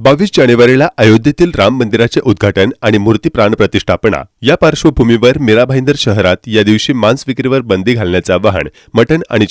बावीस जानेवारीला अयोध्येतील राम मंदिराचे उद्घाटन आणि मूर्ती प्राण प्रतिष्ठापना. या पार्श्वभूमीवर मीरा भाईंदर शहरात या दिवशी मांस विक्रीवर बंदी घालण्याचं आवाहन मटण आणि